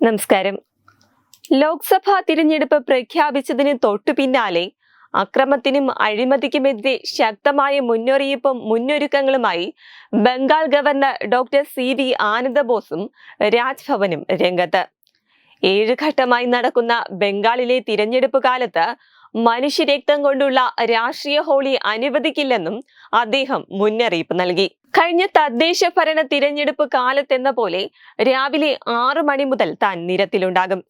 നമസ്കാരം. ലോക്സഭാ തിരഞ്ഞെടുപ്പ് പ്രഖ്യാപിച്ചതിന് തൊട്ടു പിന്നാലെ അക്രമത്തിനും അഴിമതിക്കുമെതിരെ ശക്തമായ മുന്നറിയിപ്പും മുന്നൊരുക്കങ്ങളുമായി Bengal governor doctor C V ആനന്ദബോസും രാജ്ഭവനും രംഗത്ത്. ഏഴ് ഘട്ടമായി നടക്കുന്ന ബംഗാളിലെ തിരഞ്ഞെടുപ്പ് കാലത്ത് മനുഷ്യരക്തം കൊണ്ടുള്ള രാഷ്ട്രീയ ഹോളി അനുവദിക്കില്ലെന്നും അദ്ദേഹം മുന്നറിയിപ്പ് നൽകി. കഴിഞ്ഞ തദ്ദേശ ഭരണ തിരഞ്ഞെടുപ്പ് കാലത്തെന്ന പോലെ രാവിലെ ആറു മണി മുതൽ താൻ നിരത്തിലുണ്ടാകും.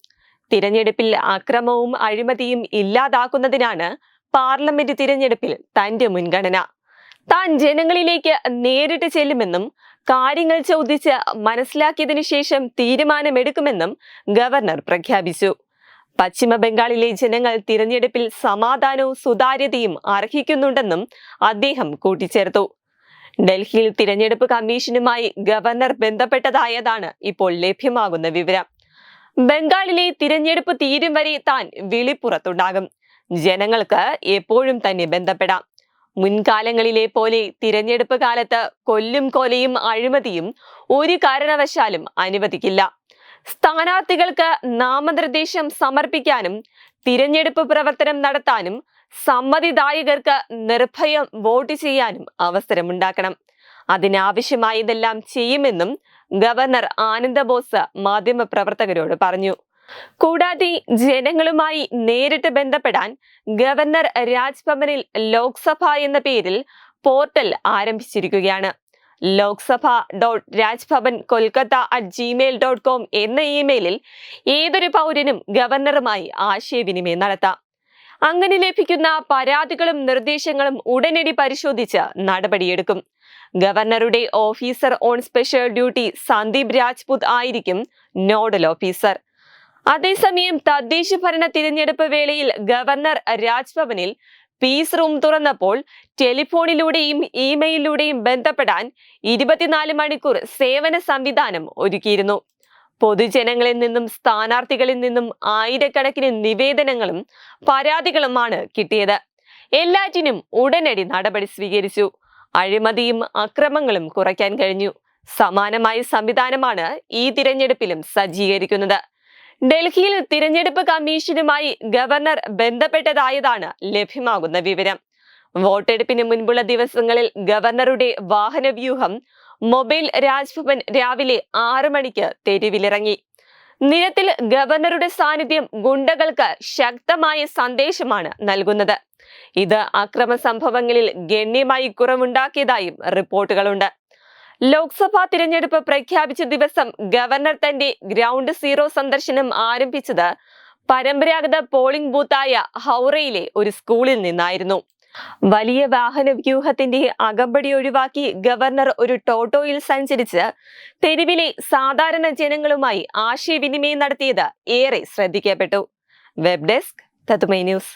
തിരഞ്ഞെടുപ്പിൽ അക്രമവും അഴിമതിയും ഇല്ലാതാക്കുന്നതിനാണ് പാർലമെന്റ് തിരഞ്ഞെടുപ്പിൽ തന്റെ മുൻഗണന. താൻ ജനങ്ങളിലേക്ക് നേരിട്ട് ചെല്ലുമെന്നും കാര്യങ്ങൾ ചോദിച്ച് മനസ്സിലാക്കിയതിനു ശേഷം തീരുമാനമെടുക്കുമെന്നും ഗവർണർ പ്രഖ്യാപിച്ചു. പശ്ചിമ ബംഗാളിലെ ജനങ്ങൾ തിരഞ്ഞെടുപ്പിൽ സമാധാനവും സുതാര്യതയും അർഹിക്കുന്നുണ്ടെന്നും അദ്ദേഹം കൂട്ടിച്ചേർത്തു. ഡൽഹിയിൽ തിരഞ്ഞെടുപ്പ് കമ്മീഷനുമായി ഗവർണർ ബന്ധപ്പെട്ടതായതാണ് ഇപ്പോൾ ലഭ്യമാകുന്ന വിവരം. ബംഗാളിലെ തിരഞ്ഞെടുപ്പ് തീരും വരെ താൻ വിളിപ്പുറത്തുണ്ടാകും. ജനങ്ങൾക്ക് എപ്പോഴും തന്നെ ബന്ധപ്പെടാം. മുൻകാലങ്ങളിലെ പോലെ തിരഞ്ഞെടുപ്പ് കാലത്ത് കൊല്ലും കൊലയും അഴിമതിയും ഒരു കാരണവശാലും അനുവദിക്കില്ല. സ്ഥാനാർത്ഥികൾക്ക് നാമനിർദ്ദേശം സമർപ്പിക്കാനും തിരഞ്ഞെടുപ്പ് പ്രവർത്തനം നടത്താനും സമ്മതിദായകർക്ക് നിർഭയം വോട്ട് ചെയ്യാനും അവസരമുണ്ടാക്കണം. അതിനാവശ്യമായതെല്ലാം ചെയ്യുമെന്നും ഗവർണർ ആനന്ദബോസ് മാധ്യമപ്രവർത്തകരോട് പറഞ്ഞു. കൂടാതെ ജനങ്ങളുമായി നേരിട്ട് ബന്ധപ്പെടാൻ ഗവർണർ രാജ്ഭവനിൽ ലോക്സഭ എന്ന പേരിൽ പോർട്ടൽ ആരംഭിച്ചിരിക്കുകയാണ്. Lok Sabha dot Rajbhavan Kolkata at Gmail dot com എന്ന ഇമെയിലിൽ ഏതൊരു പൗരനും ഗവർണറുമായി ആശയവിനിമയം നടത്താം. അങ്ങനെ ലഭിക്കുന്ന പരാതികളും നിർദ്ദേശങ്ങളും ഉടനടി പരിശോധിച്ച് നടപടിയെടുക്കും. ഗവർണറുടെ officer on special duty Sandeep Rajput ആയിരിക്കും നോഡൽ ഓഫീസർ. അതേസമയം തദ്ദേശ ഭരണ തിരഞ്ഞെടുപ്പ് വേളയിൽ ഗവർണർ രാജ്ഭവനിൽ പീസ് റൂം തുറന്നപ്പോൾ ടെലിഫോണിലൂടെയും ഇമെയിലിലൂടെയും ബന്ധപ്പെടാൻ ഇരുപത്തിനാല് മണിക്കൂർ സേവന സംവിധാനം ഒരുക്കിയിരുന്നു. പൊതുജനങ്ങളിൽ നിന്നും സ്ഥാനാർത്ഥികളിൽ നിന്നും ആയിരക്കണക്കിന് നിവേദനങ്ങളും പരാതികളുമാണ് കിട്ടിയത്. എല്ലാറ്റിനും ഉടനടി നടപടി സ്വീകരിച്ചു. അഴിമതിയും അക്രമങ്ങളും കുറയ്ക്കാൻ കഴിഞ്ഞു. സമാനമായ സംവിധാനമാണ് ഈ തിരഞ്ഞെടുപ്പിലും സജ്ജീകരിക്കുന്നത്. ഡൽഹിയിൽ തിരഞ്ഞെടുപ്പ് കമ്മീഷനുമായി ഗവർണർ ബന്ധപ്പെട്ടതായതാണ് ലഭ്യമാകുന്ന വിവരം. വോട്ടെടുപ്പിന് മുൻപുള്ള ദിവസങ്ങളിൽ ഗവർണറുടെ വാഹനവ്യൂഹം മൊബൈൽ രാജ്ഭവൻ രാവിലെ ആറ് മണിക്ക് തെരുവിലിറങ്ങി. നിരത്തിൽ ഗവർണറുടെ സാന്നിധ്യം ഗുണ്ടകൾക്ക് ശക്തമായ സന്ദേശമാണ് നൽകുന്നത്. ഇത് അക്രമ സംഭവങ്ങളിൽ ഗണ്യമായി കുറവുണ്ടാക്കിയതായും റിപ്പോർട്ടുകളുണ്ട്. ലോക്സഭാ തിരഞ്ഞെടുപ്പ് പ്രഖ്യാപിച്ച ദിവസം ഗവർണർ തന്റെ ഗ്രൗണ്ട് സീറോ സന്ദർശനം ആരംഭിച്ചത് പരമ്പരാഗത പോളിംഗ് ബൂത്തായ ഹൗറയിലെ ഒരു സ്കൂളിൽ നിന്നായിരുന്നു. വലിയ വാഹന വ്യൂഹത്തിന്റെ അകമ്പടി ഒഴിവാക്കി ഗവർണർ ഒരു ടോട്ടോയിൽ സഞ്ചരിച്ച് തെരുവിലെ സാധാരണ ജനങ്ങളുമായി ആശയവിനിമയം നടത്തിയത് ഏറെ ശ്രദ്ധിക്കപ്പെട്ടു. Web desk Tathwamayi news.